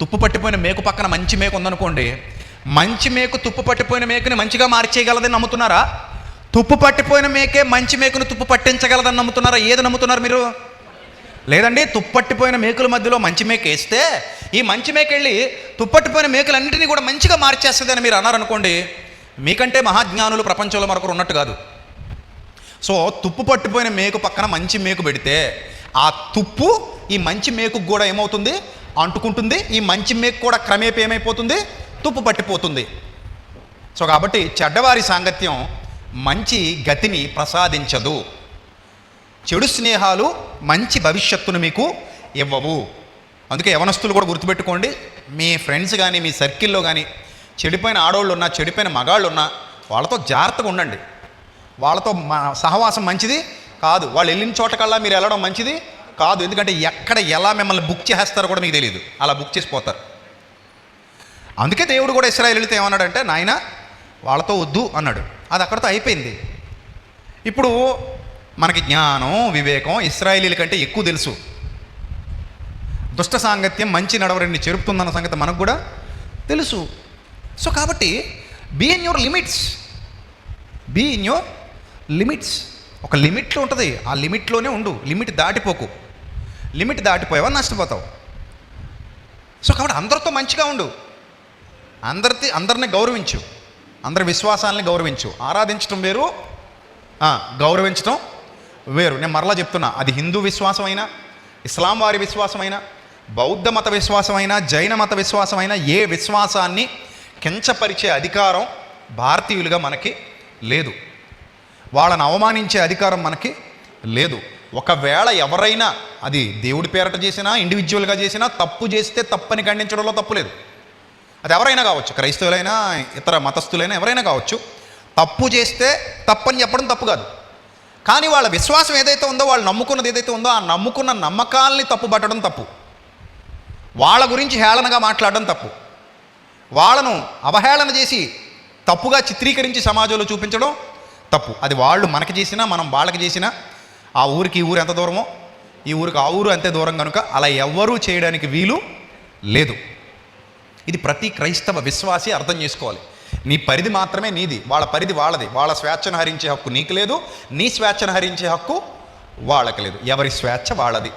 తుప్పు పట్టిపోయిన మేకు పక్కన మంచి మేకు ఉందనుకోండి మంచి మేకు తుప్పు పట్టిపోయిన మేకుని మంచిగా మార్చేయగలదని నమ్ముతున్నారా? తుప్పు పట్టిపోయిన మేకే మంచి మేకును తుప్పు పట్టించగలదని నమ్ముతున్నారా? ఏది నమ్ముతున్నారు మీరు? లేదండి తుప్పట్టిపోయిన మేకుల మధ్యలో మంచి మేక వేస్తే ఈ మంచి మేక వెళ్ళి తుప్పట్టిపోయిన మేకలన్నింటినీ కూడా మంచిగా మార్చేస్తుంది అని మీరు అన్నారనుకోండి మీకంటే మహాజ్ఞానులు ప్రపంచంలో మరొకరు ఉన్నట్టు కాదు. సో తుప్పు పట్టిపోయిన మేకు పక్కన మంచి మేకు పెడితే ఆ తుప్పు ఈ మంచి మేకుకు కూడా ఏమవుతుంది? అంటుకుంటుంది. ఈ మంచి మేకు కూడా క్రమేపీ ఏమైపోతుంది? తుప్పు పట్టిపోతుంది. సో కాబట్టి చెడ్డవారి సాంగత్యం మంచి గతిని ప్రసాదించదు. చెడు స్నేహాలు మంచి భవిష్యత్తును మీకు ఇవ్వవు. అందుకే యవనస్తులు కూడా గుర్తుపెట్టుకోండి మీ ఫ్రెండ్స్ కానీ మీ సర్కిల్లో కానీ చెడిపోయిన ఆడవాళ్ళు ఉన్నా చెడిపోయిన మగాళ్ళు ఉన్నా వాళ్ళతో జాగ్రత్తగా ఉండండి. వాళ్ళతో మా సహవాసం మంచిది కాదు. వాళ్ళు వెళ్ళిన చోటకల్లా మీరు వెళ్ళడం మంచిది కాదు. ఎందుకంటే ఎక్కడ ఎలా మిమ్మల్ని బుక్ చేస్తారో కూడా మీకు తెలియదు అలా బుక్ చేసిపోతారు అందుకే దేవుడు కూడా ఇస్రాయల్ వెళితే ఏమన్నాడంటే నాయన వాళ్ళతో వద్దు అన్నాడు. అది అక్కడితో అయిపోయింది. ఇప్పుడు మనకి జ్ఞానం వివేకం ఇస్రాయలీల కంటే ఎక్కువ తెలుసు. దుష్ట సాంగత్యం మంచి నడవడిని చెరుపుతుందన్న సంగతి మనకు కూడా తెలుసు. సో కాబట్టి be in your limits be in your limits ఒక లిమిట్లో ఉంటుంది. ఆ లిమిట్లోనే ఉండు. లిమిట్ దాటిపోకు. లిమిట్ దాటిపోయావా నష్టపోతావు. సో కాబట్టి అందరితో మంచిగా ఉండు. అందరితో అందరిని గౌరవించు. అందరి విశ్వాసాలని గౌరవించు. ఆరాధించడం వేరు గౌరవించటం గౌరవించడం వేరు. నేను మరలా చెప్తున్నా అది హిందూ విశ్వాసమైనా ఇస్లాం వారి విశ్వాసమైనా బౌద్ధ మత విశ్వాసమైనా జైన మత విశ్వాసమైనా ఏ విశ్వాసాన్ని కించపరిచే అధికారం భారతీయులుగా మనకి లేదు. వాళ్ళని అవమానించే అధికారం మనకి లేదు. ఒకవేళ ఎవరైనా అది దేవుడి పేరట చేసినా ఇండివిజువల్గా చేసినా తప్పు చేస్తే తప్పని ఖండించడంలో తప్పు లేదు. అది ఎవరైనా కావచ్చు క్రైస్తవులైనా ఇతర మతస్థులైనా ఎవరైనా కావచ్చు తప్పు చేస్తే తప్పని చెప్పడం తప్పు కాదు. కానీ వాళ్ళ విశ్వాసం ఏదైతే ఉందో వాళ్ళు నమ్ముకున్నది ఏదైతే ఉందో ఆ నమ్ముకున్న నమ్మకాల్ని తప్పుపట్టడం తప్పు. వాళ్ళ గురించి హేళనగా మాట్లాడడం తప్పు. వాళ్ళను అవహేళన చేసి తప్పుగా చిత్రీకరించి సమాజంలో చూపించడం తప్పు. అది వాళ్ళు మనకి చేసినా మనం వాళ్ళకి చేసినా ఆ ఊరికి ఈ ఊరు ఎంత దూరమో? ఈ ఊరికి ఆ ఊరు అంతే దూరం కనుక అలా ఎవ్వరూ చేయడానికి వీలు లేదు. ఇది ప్రతి క్రైస్తవ విశ్వాసి అర్థం చేసుకోవాలి. నీ పరిధి మాత్రమే నీది వాళ్ళ పరిధి వాళ్ళది. వాళ్ళ స్వేచ్ఛను హరించే హక్కు నీకు లేదు నీ స్వేచ్ఛను హరించే హక్కు వాళ్ళకి లేదు. ఎవరి స్వేచ్ఛ వాళ్ళది.